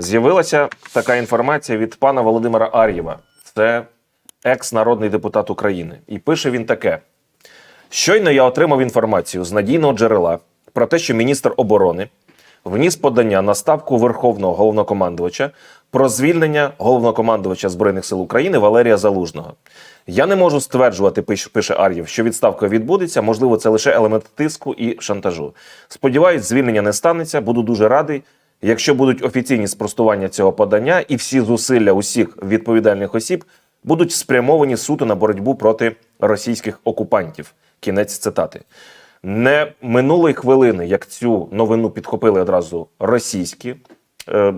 З'явилася така інформація від пана Володимира Ар'єва. Це екс-народний депутат України. І пише він таке: щойно я отримав інформацію з надійного джерела про те, що міністр оборони вніс подання на ставку Верховного головнокомандувача про звільнення головнокомандувача Збройних сил України Валерія Залужного. Я не можу стверджувати, пише Ар'єв, що відставка відбудеться. Можливо, це лише елемент тиску і шантажу. Сподіваюсь, звільнення не станеться. Буду дуже радий. Якщо будуть офіційні спростування цього подання, і всі зусилля усіх відповідальних осіб будуть спрямовані суто на боротьбу проти російських окупантів. Кінець цитати. Не минулої хвилини, як цю новину підхопили одразу російські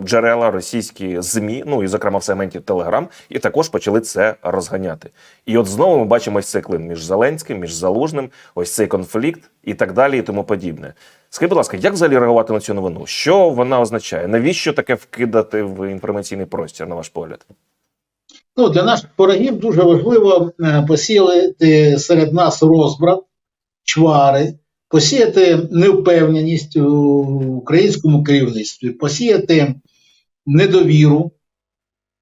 джерела, російські ЗМІ, ну і зокрема в сегменті Телеграм, і також почали це розганяти. І от знову ми бачимо ось цей клин між Зеленським, між Залужним, ось цей конфлікт і так далі, і тому подібне. Скажіть, будь ласка, як взагалі реагувати на цю новину? Що вона означає? Навіщо таке вкидати в інформаційний простір, на ваш погляд? Ну, для наших ворогів дуже важливо е, посіяти серед нас розбрат, чвари, посіяти невпевненість у українському керівництві, посіяти недовіру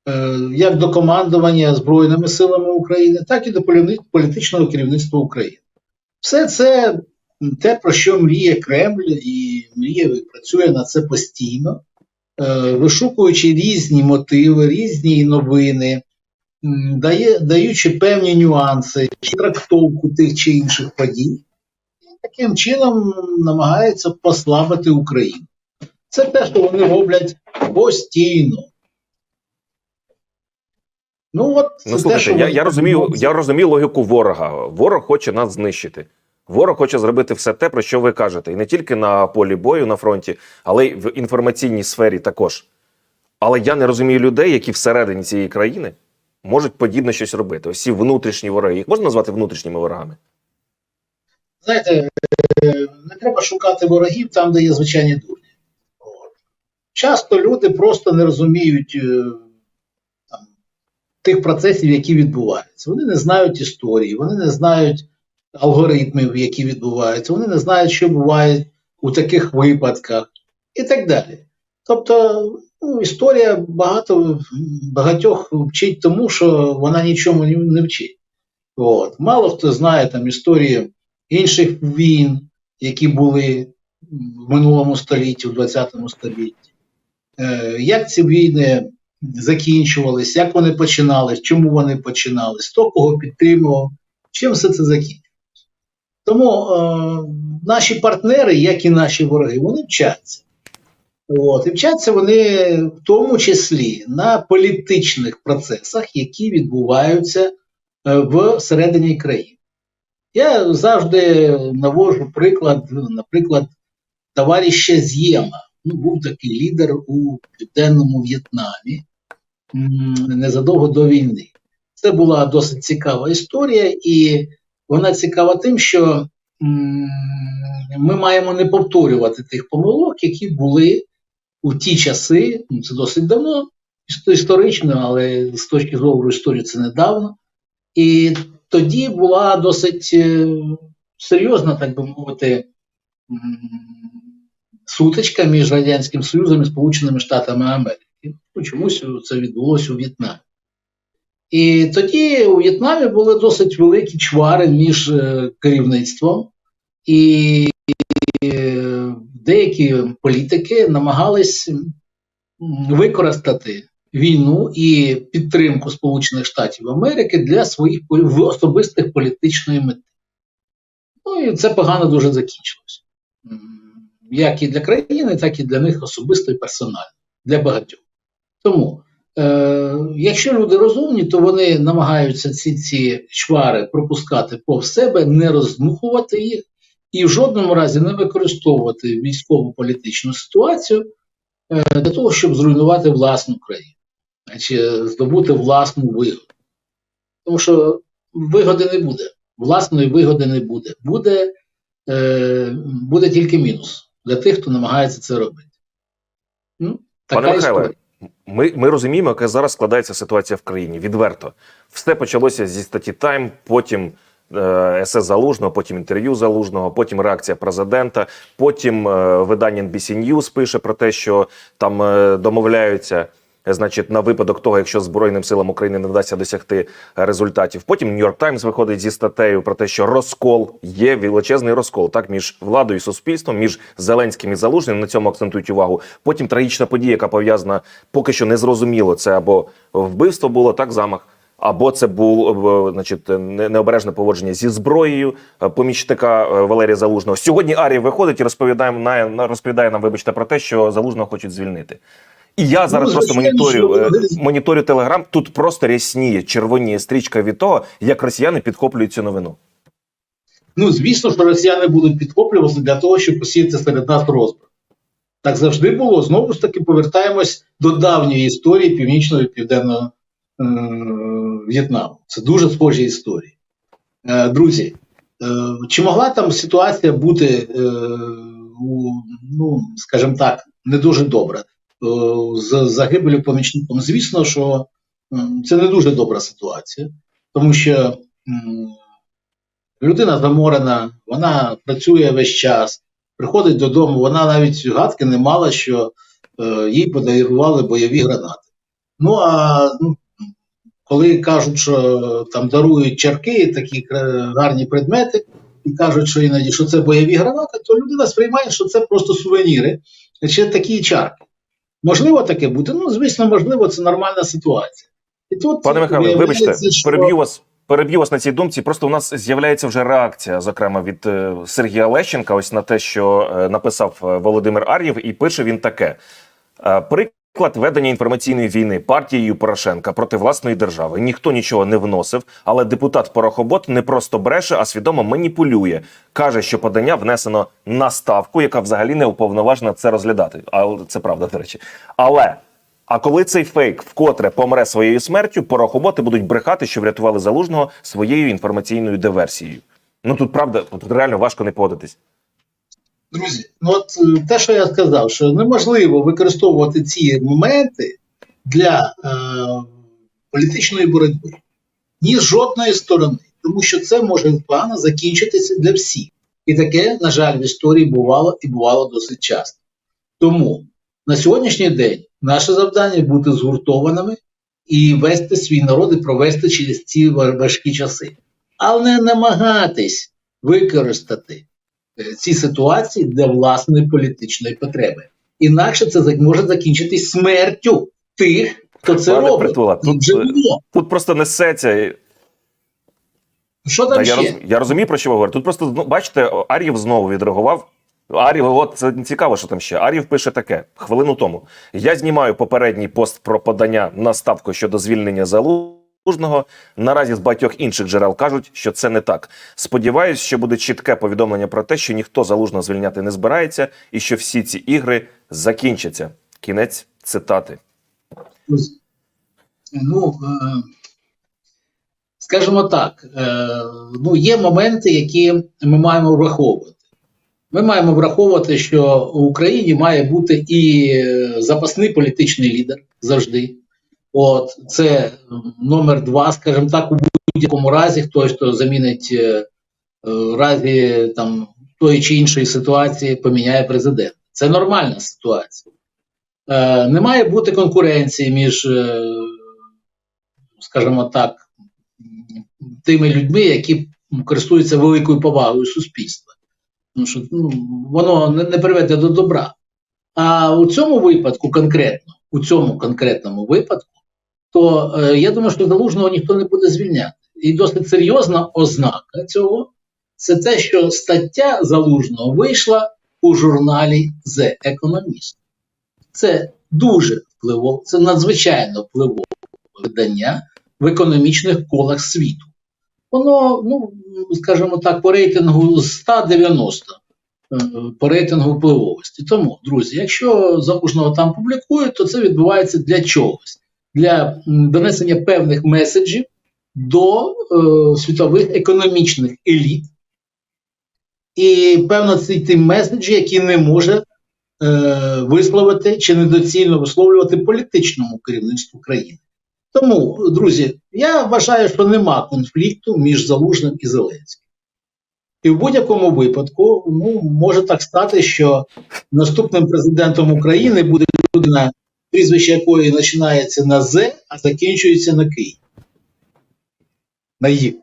е, як до командування Збройними силами України, так і до політичного керівництва України. Все це те, про що мріє Кремль, і мріє і працює на це постійно, е, вишукуючи різні мотиви, різні новини дає, даючи певні нюанси, трактовку тих чи інших подій, таким чином намагається послабити Україну. Це те, що вони роблять постійно. Ну, от Ну те, що я, я розумію, я розумію логіку ворога. Ворог хоче нас знищити. Ворог хоче зробити все те, про що ви кажете, і не тільки на полі бою на фронті, але й в інформаційній сфері також. Але я не розумію людей, які всередині цієї країни можуть подібне щось робити. Ось ці внутрішні вороги. Їх можна назвати внутрішніми ворогами? Знаєте, е, не треба шукати ворогів там, де є звичайні дурні. Часто люди просто не розуміють е, там, тих процесів, які відбуваються. Вони не знають історії, вони не знають алгоритмів, які відбуваються, вони не знають, що буває у таких випадках, і так далі. Тобто, ну, історія багато багатьох вчить тому, що вона нічому не- вчить. От. Мало хто знає там історії інших війн, які були в минулому столітті, в 20 столітті. Е, як ці війни закінчувались, як вони починались, чому вони починались, хто кого підтримував, чим все це закінчилось. Тому е, наші партнери, як і наші вороги, вони вчаться. От, і вчаться вони в тому числі на політичних процесах, які відбуваються е, всередині країни. Я завжди навожу приклад, наприклад, товариша З'єма. Ну, був такий лідер у Південному В'єтнамі незадовго до війни. Це була досить цікава історія, і вона цікава тим, що ми маємо не повторювати тих помилок, які були у ті часи, ну, це досить давно, історично, але з точки зору історії це недавно. І тоді була досить е, серйозна, так би мовити, сутичка між Радянським Союзом і Сполученими Штатами Америки. Ну, Чомусь це відбулося у В'єтнамі. І тоді у В'єтнамі були досить великі чвари між е, керівництвом, і е, деякі політики намагались використати війну і підтримку Сполучених Штатів Америки для своїх особистих політичної мети. Ну і це погано дуже закінчилось. Як і для країни, так і для них особисто і персонально, для багатьох. Тому, е, якщо люди розумні, то вони намагаються ці, ці чвари пропускати повз себе, не роздмухувати їх і в жодному разі не використовувати військово-політичну ситуацію е, для того, щоб зруйнувати власну країну, чи здобути власну вигоду. Тому що вигоди не буде, власної вигоди не буде. Буде, е, буде тільки мінус для тих, хто намагається це робити. Ну, така Пане Михайле, ми, ми розуміємо, яка зараз складається ситуація в країні. Відверто. Все почалося зі статті Тайм, потім е, СС Залужного, потім інтерв'ю Залужного, потім реакція президента, потім е, видання NBC News пише про те, що там е, домовляються. Е, Значить, на випадок того, якщо Збройним силам України не вдасться досягти е, результатів. Потім Нью-Йорк Таймс виходить зі статтею про те, що розкол є величезний розкол так між владою і суспільством, між Зеленським і Залужним. На цьому акцентують увагу. Потім трагічна подія, яка пов'язана поки що незрозуміло. Це або вбивство було так, замах. Або це було значить, необережне поводження зі зброєю е, помічника е, Валерія Залужного. Сьогодні Арія виходить і розповідає, розповідає нам, вибачте, про те, що Залужного хочуть звільнити. І я зараз Ну, просто моніторю, е, моніторю телеграм. Тут просто рясніє, червоніє стрічка від того, як росіяни підхоплюють цю новину. Ну, звісно, що росіяни будуть підхоплюватися для того, щоб посіяти серед нас розбрат. Так завжди було. Знову ж таки, повертаємось до давньої історії північного і південного е- В'єтнаму. Це дуже схожі історії. Е, друзі, е, чи могла там ситуація бути, е, у, ну, скажімо так, не дуже добра? Е, з загибелю помічником? Звісно, що це не дуже добра ситуація, тому що. Людина заморена, вона працює весь час, приходить додому, вона навіть гадки не мала, що е, їй подарували бойові гранати. Ну а ну, коли кажуть, що там дарують чарки, такі е, гарні предмети, і кажуть, що іноді що це бойові гранати, то людина сприймає, що це просто сувеніри чи такі чарки. Можливо таке бути? Ну, звісно, можливо, це нормальна ситуація. І тут Пане Михайло, вибачте, що- переб'ю вас. Переб'ю вас на цій думці. Просто у нас з'являється вже реакція, зокрема від е, Сергія Лещенка, ось на те, що е, написав е, Володимир Ар'єв, і пише він таке: Е, приклад ведення інформаційної війни партією Порошенка проти власної держави. Ніхто нічого не вносив, але депутат Порохобот не просто бреше, а свідомо маніпулює. каже, що подання внесено на ставку, яка взагалі не уповноважена це розглядати. Але це правда, до речі. Але а коли цей фейк вкотре помре своєю смертю, порохоботи будуть брехати, що врятували залужного своєю інформаційною диверсією. Ну тут правда, тут реально важко не податись. Друзі, ну от е, те, що я сказав, що неможливо використовувати ці моменти для е, політичної боротьби ні з жодної сторони, тому що це може погано закінчитися для всіх. І таке, на жаль, в історії бувало і бувало досить часто. Тому на сьогоднішній день наше завдання бути згуртованими і вести свій народ і провести через ці важкі часи, але не намагатись використати ці ситуації для власної політичної потреби. Інакше це може закінчитись смертю тих, хто це Пане робить. Притула, тут, е. Тут просто несеться. Що там Та я, ще? роз, я розумію, про що ви говорите. Тут просто ну, бачите, Ар'єв знову відреагував. Ар'єв, от це цікаво, що там ще. Ар'єв пише таке хвилину тому. Я знімаю попередній пост про подання на ставку щодо звільнення залужного. Наразі з багатьох інших джерел кажуть, що це не так. Сподіваюсь, що буде чітке повідомлення про те, що ніхто залужного звільняти не збирається, і що всі ці ігри закінчаться. Кінець цитати. Ну, е, скажімо так, е, ну, є моменти, які ми маємо враховувати. Ми маємо враховувати, що в Україні має бути і е, запасний політичний лідер завжди. От це номер два, скажімо так, у будь-якому разі, хтось, хто замінить е, е, в разі там тої чи іншої ситуації, поміняє президента. Це нормальна ситуація. Е, не має бути конкуренції між, е, скажімо так, тими людьми, які користуються великою повагою суспільства. Тому що ну, воно не приведе до добра. А у цьому випадку конкретно, у цьому конкретному випадку, то е, я думаю, що залужного ніхто не буде звільняти. І досить серйозна ознака цього це те, що стаття залужного вийшла у журналі The Economist. Це дуже впливове, це надзвичайно впливове видання в економічних колах світу. Воно, ну, скажімо так, по рейтингу з 190 е, по рейтингу впливовості. Тому, друзі, якщо залужного там публікують, то це відбувається для чогось, для донесення певних меседжів до е, світових економічних еліт. І певно, це ті меседжі, які не може е, висловити чи недоцільно висловлювати політичному керівництву країни. Тому, друзі, я вважаю, що нема конфлікту між Залужним і Зеленським. І в будь-якому випадку ну, може так стати, що наступним президентом України буде людина, прізвище якої починається на З, а закінчується на Кий. На «Ї».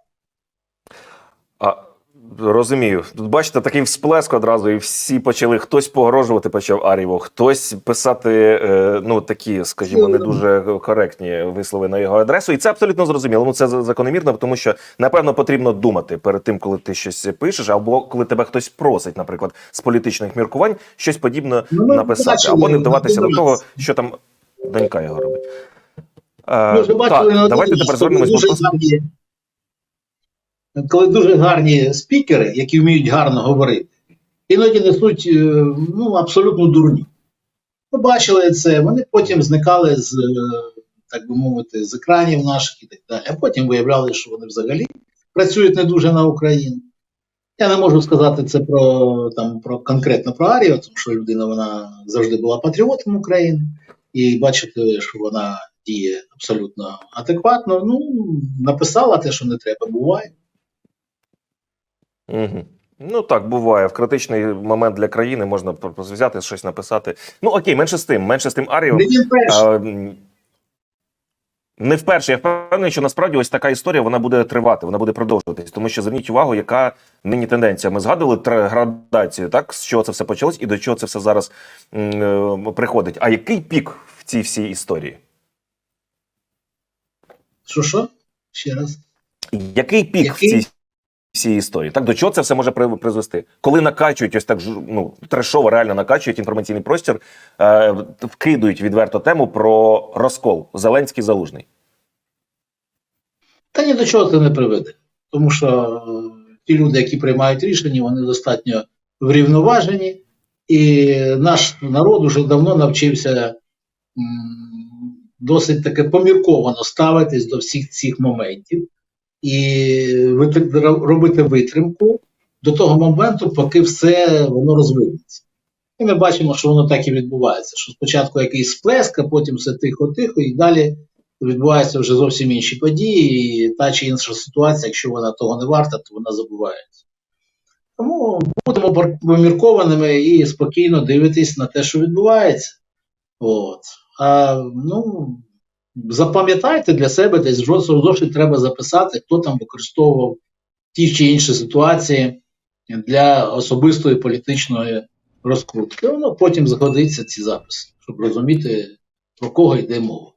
Розумію. Тут бачите, такий всплеск одразу, і всі почали хтось погрожувати почав Арєву, хтось писати е, ну такі, скажімо, не дуже коректні вислови на його адресу. І це абсолютно зрозуміло. Ну це закономірно, тому що напевно потрібно думати перед тим, коли ти щось пишеш, або коли тебе хтось просить, наприклад, з політичних міркувань, щось подібне Ну, написати, бачили, або не вдаватися до того, що там донька його робить. Е, так, давайте тепер звернемось до коли дуже гарні спікери, які вміють гарно говорити, іноді несуть е, ну, абсолютну дурню. Ми бачили це, вони потім зникали з, е, так би мовити, з екранів наших і так далі. А потім виявляли, що вони взагалі працюють не дуже на Україну. Я не можу сказати це про там про конкретно про Арію, тому що людина вона завжди була патріотом України, і бачите, що вона діє абсолютно адекватно. Ну, написала те, що не треба, буває. Угу. Ну так буває. В критичний момент для країни можна взяти щось написати. Ну окей, менше з тим, менше з тим Аріо. Не він перший. А, м, не вперше. Я впевнений, що насправді ось така історія вона буде тривати, вона буде продовжуватись. Тому що зверніть увагу, яка нині тенденція. Ми згадували градацію, так з чого це все почалось і до чого це все зараз м, е, приходить. А який пік в цій всій історії? Що що? Ще раз. Який пік Який? в цій всій історії? Так до чого це все може призвести? Коли накачують ось так ну, трешово, реально накачують інформаційний простір, е, вкидують відверто тему про розкол Зеленський залужний. Та ні до чого це не приведе. Тому що е, ті люди, які приймають рішення, вони достатньо врівноважені, і наш народ уже давно навчився досить таки помірковано ставитись до всіх цих моментів і робити витримку до того моменту, поки все воно розвинеться. І ми бачимо, що воно так і відбувається. Що спочатку якийсь сплеск, а потім все тихо-тихо, і далі відбуваються вже зовсім інші події, і та чи інша ситуація, якщо вона того не варта, то вона забувається. Тому будемо поміркованими і спокійно дивитись на те, що відбувається. От. А, ну, запам'ятайте для себе, десь зошит треба записати, хто там використовував ті чи інші ситуації для особистої політичної розкрутки. Воно потім згодиться ці записи, щоб розуміти, про кого йде мова.